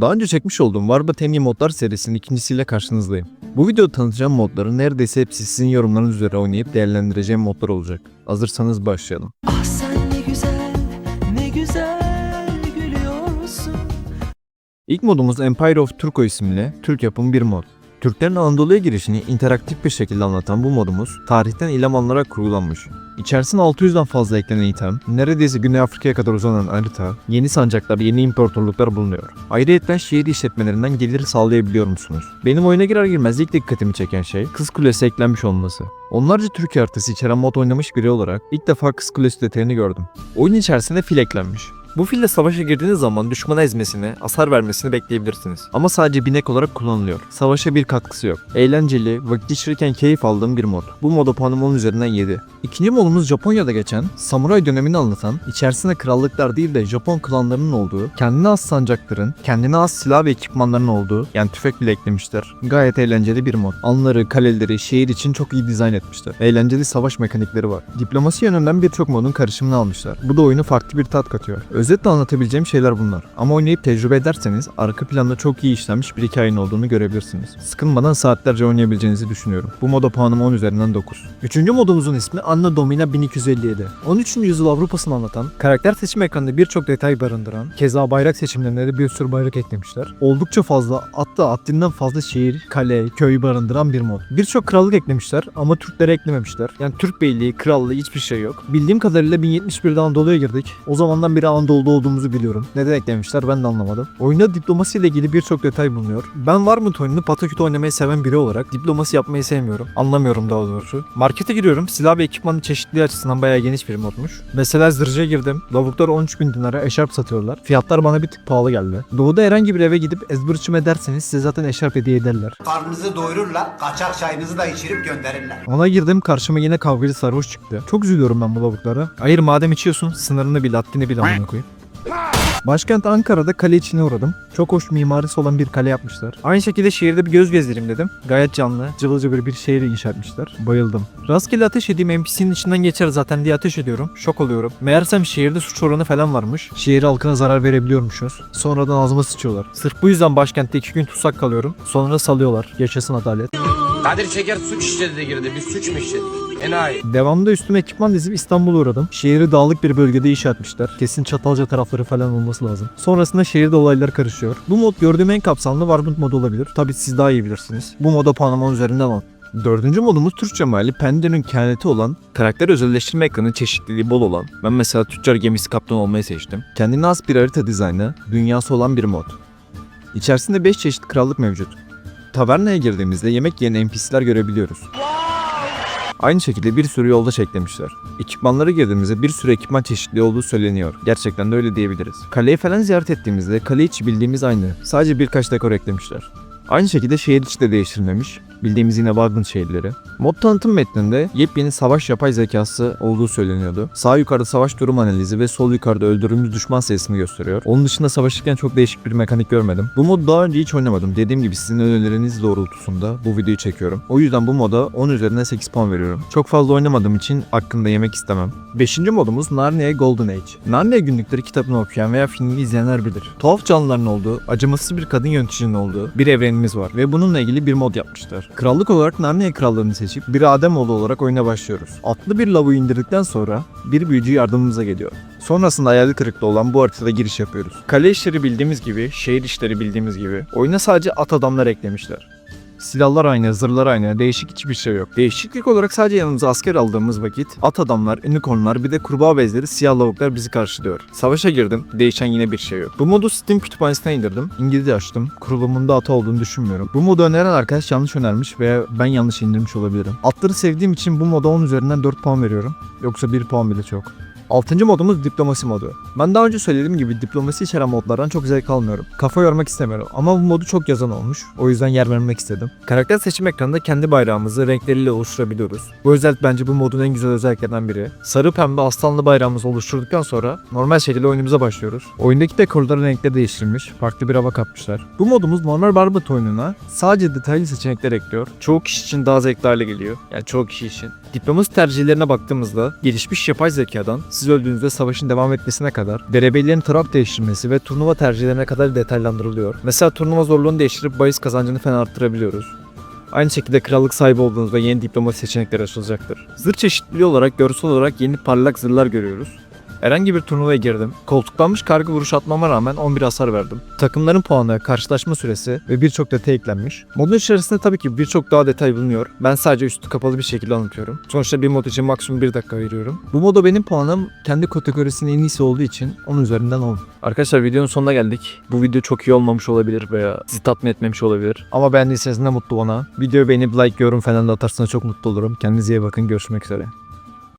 Daha önce çekmiş olduğum Warbot en iyi modlar serisinin ikincisiyle karşınızdayım. Bu videoda tanıtacağım modların neredeyse hepsi sizin yorumlarınız üzere oynayıp değerlendireceğim modlar olacak. Hazırsanız başlayalım. Ah sen ne güzel, ne güzel gülüyorsun. İlk modumuz Empire of Turco isimli Türk yapımı bir mod. Türklerin Anadolu'ya girişini interaktif bir şekilde anlatan bu modumuz tarihten ilham alınarak kurgulanmış. İçerisine 600'den fazla eklenen item, neredeyse Güney Afrika'ya kadar uzanan harita, yeni sancaklar, yeni imparatorluklar bulunuyor. Ayrıca şehir işletmelerinden gelir sağlayabiliyor musunuz? Benim oyuna girer girmez ilk dikkatimi çeken şey Kız Kulesi eklenmiş olması. Onlarca Türkiye haritası içeren mod oynamış biri olarak ilk defa Kız Kulesi detayını gördüm. Oyun içerisinde fil eklenmiş. Bu fille savaşa girdiğiniz zaman düşmana ezmesini, hasar vermesini bekleyebilirsiniz. Ama sadece binek olarak kullanılıyor. Savaşa bir katkısı yok. Eğlenceli, vakit geçirirken keyif aldığım bir mod. Bu moda puanım 10 üzerinden 7. İkinci modumuz Japonya'da geçen, samuray dönemini anlatan, içerisinde krallıklar değil de Japon klanlarının olduğu, kendine has sancakların, kendine has silah ve ekipmanların olduğu, yani tüfek bile eklemişler. Gayet eğlenceli bir mod. Anları, kaleleri, şehir için çok iyi dizayn etmişler. Eğlenceli savaş mekanikleri var. Diplomasi yönünden birçok modun karışımını almışlar. Bu da oyunu farklı bir tat katıyor. Özetle anlatabileceğim şeyler bunlar. Ama oynayıp tecrübe ederseniz arka planda çok iyi işlenmiş bir hikayenin olduğunu görebilirsiniz. Sıkılmadan saatlerce oynayabileceğinizi düşünüyorum. Bu moda puanım 10 üzerinden 9. Üçüncü modumuzun ismi Anno Domina 1257. 13. yüzyıl Avrupa'sını anlatan, karakter seçim ekranında birçok detay barındıran, keza bayrak seçimlerine de bir sürü bayrak eklemişler. Oldukça fazla, hatta haddinden fazla şehir, kale, köy barındıran bir mod. Birçok krallık eklemişler ama Türkleri eklememişler. Yani Türk beyliği, krallığı hiçbir şey yok. Bildiğim kadarıyla 1071'de Anadolu'ya girdik. O zamandan beri Anadolu'da olduğumuzu biliyorum. Neden eklemişler ben de anlamadım. Oyunda diplomasi ile ilgili birçok detay bulunuyor. Ben Warmut oyununu pataküt oynamayı seven biri olarak diplomasi yapmayı sevmiyorum. Anlamıyorum daha doğrusu. Markete giriyorum. Silah ve ekipmanın çeşitliliği açısından bayağı geniş bir modmuş. Mesela zırca girdim. Lavuklar 13 bin dinara eşarp satıyorlar. Fiyatlar bana bir tık pahalı geldi. Doğuda herhangi bir eve gidip ezbırçım ederseniz size zaten eşarp hediye ederler. Karnınızı doyururlar, kaçak çayınızı da içirip gönderirler. Ona girdim karşıma yine kavgacı sarhoş çıktı. Çok üzülüyorum ben bu lavuklara. Hayır madem içiyorsun sınırını bil haddini bil amına koyayım. Başkent Ankara'da kale içine uğradım. Çok hoş mimarisi olan bir kale yapmışlar. Aynı şekilde şehirde bir göz gezdireyim dedim. Gayet canlı, cıvıl cıvıl bir şehir inşa etmişler. Bayıldım. Rastgele ateş edeyim NPC'nin içinden geçer zaten diye ateş ediyorum. Şok oluyorum. Meğersem şehirde suç oranı falan varmış. Şehir halkına zarar verebiliyormuşuz. Sonradan ağzıma sıçıyorlar. Sırf bu yüzden başkentte iki gün tutsak kalıyorum. Sonra salıyorlar. Yaşasın adalet. Kadir Şeker suç işledi de girdi. Biz suç mu işledik? Enayi. Devamında üstüme ekipman dizip İstanbul'a uğradım. Şehri dağlık bir bölgede inşa etmişler. Kesin Çatalca tarafları falan olması lazım. Sonrasında şehirde olaylar karışıyor. Bu mod gördüğüm en kapsamlı Warband modu olabilir. Tabi siz daha iyi bilirsiniz. Bu moda puanım 10 üzerinden 10. Dördüncü modumuz Türkçe meali Pende'nin kehaneti olan, karakter özelleştirme ekranı çeşitliliği bol olan, ben mesela tüccar gemisi kaptan olmayı seçtim. Kendine has bir harita dizaynı, dünyası olan bir mod. İçerisinde 5 çeşit krallık mevcut. Tavernaya girdiğimizde yemek yiyen NPC'ler görebiliyoruz. Aynı şekilde bir sürü yoldaş eklemişler. Ekipmanlara girdiğimizde bir sürü ekipman çeşitliliği olduğu söyleniyor. Gerçekten de öyle diyebiliriz. Kaleyi falan ziyaret ettiğimizde kale içi bildiğimiz aynı. Sadece birkaç dekor eklemişler. Aynı şekilde şehir içi de değiştirilmemiş. Bildiğimiz yine Wagner şehirleri. Mod tanıtım metninde yepyeni savaş yapay zekası olduğu söyleniyordu. Sağ yukarıda savaş durum analizi ve sol yukarıda öldürdüğümüz düşman sayısını gösteriyor. Onun dışında savaşırken çok değişik bir mekanik görmedim. Bu modu daha önce hiç oynamadım. Dediğim gibi sizin önerileriniz doğrultusunda bu videoyu çekiyorum. O yüzden bu moda 10 üzerinden 8 puan veriyorum. Çok fazla oynamadığım için hakkında yemek istemem. Beşinci modumuz Narnia Golden Age. Narnia günlükleri kitabını okuyan veya filmini izleyenler bilir. Tuhaf canlıların olduğu, acımasız bir kadın yöneticinin olduğu bir evrenimiz var ve bununla ilgili bir mod yapmışlar. Krallık olarak Narnia krallığını seçip bir Ademoğlu olarak oyuna başlıyoruz. Atlı bir lavu indirdikten sonra bir büyücü yardımımıza geliyor. Sonrasında hayal kırıklığı olan bu haritada giriş yapıyoruz. Kale işleri bildiğimiz gibi, şehir işleri bildiğimiz gibi oyuna sadece at adamlar eklemişler. Silahlar aynı, zırhlar aynı, değişik hiçbir şey yok. Değişiklik olarak sadece yanımıza asker aldığımız vakit at adamlar, unicornlar bir de kurbağa bezleri siyah lavuklar bizi karşılıyor. Savaşa girdim, değişen yine bir şey yok. Bu modu Steam kütüphanesine indirdim. İngilizce açtım. Kurulumunda ata olduğunu düşünmüyorum. Bu modu öneren arkadaş yanlış önermiş veya ben yanlış indirmiş olabilirim. Atları sevdiğim için bu moda 10 üzerinden 4 puan veriyorum. Yoksa 1 puan bile çok. Altıncı modumuz diplomasi modu. Ben daha önce söylediğim gibi diplomasi içeren modlardan çok zevk almıyorum. Kafa yormak istemiyorum ama bu modu çok yazan olmuş. O yüzden yer vermek istedim. Karakter seçim ekranında kendi bayrağımızı renkleriyle oluşturabiliyoruz. Bu özellik bence bu modun en güzel özelliklerinden biri. Sarı pembe aslanlı bayrağımızı oluşturduktan sonra normal şekilde oyunumuza başlıyoruz. Oyundaki dekorların renkleri değiştirilmiş. Farklı bir hava katmışlar. Bu modumuz normal Barbot oyununa sadece detaylı seçenekler ekliyor. Çoğu kişi için daha zevkli hale geliyor. Yani çoğu kişi için. Diplomasi tercihlerine baktığımızda gelişmiş yapay zekadan siz öldüğünüzde savaşın devam etmesine kadar, derebeylerin taraf değiştirmesi ve turnuva tercihlerine kadar detaylandırılıyor. Mesela turnuva zorluğunu değiştirip bahis kazancını falan arttırabiliyoruz. Aynı şekilde krallık sahibi olduğunuzda yeni diplomasi seçenekleri açılacaktır. Zırh çeşitliliği olarak görsel olarak yeni parlak zırhlar görüyoruz. Herhangi bir turnuvaya girdim. Koltuklanmış kargı vuruş atmama rağmen 11 hasar verdim. Takımların puanı, karşılaşma süresi ve birçok detay eklenmiş. Modun içerisinde tabii ki birçok daha detay bulunuyor. Ben sadece üstü kapalı bir şekilde anlatıyorum. Sonuçta bir mod için maksimum 1 dakika veriyorum. Bu moda benim puanım kendi kategorisinin en iyisi olduğu için onun üzerinden 10. Arkadaşlar videonun sonuna geldik. Bu video çok iyi olmamış olabilir veya sizi tatmin etmemiş olabilir. Ama beğendiyseniz ne mutlu bana. Videoyu beğenip like, yorum falan da atarsanız çok mutlu olurum. Kendinize iyi bakın. Görüşmek üzere.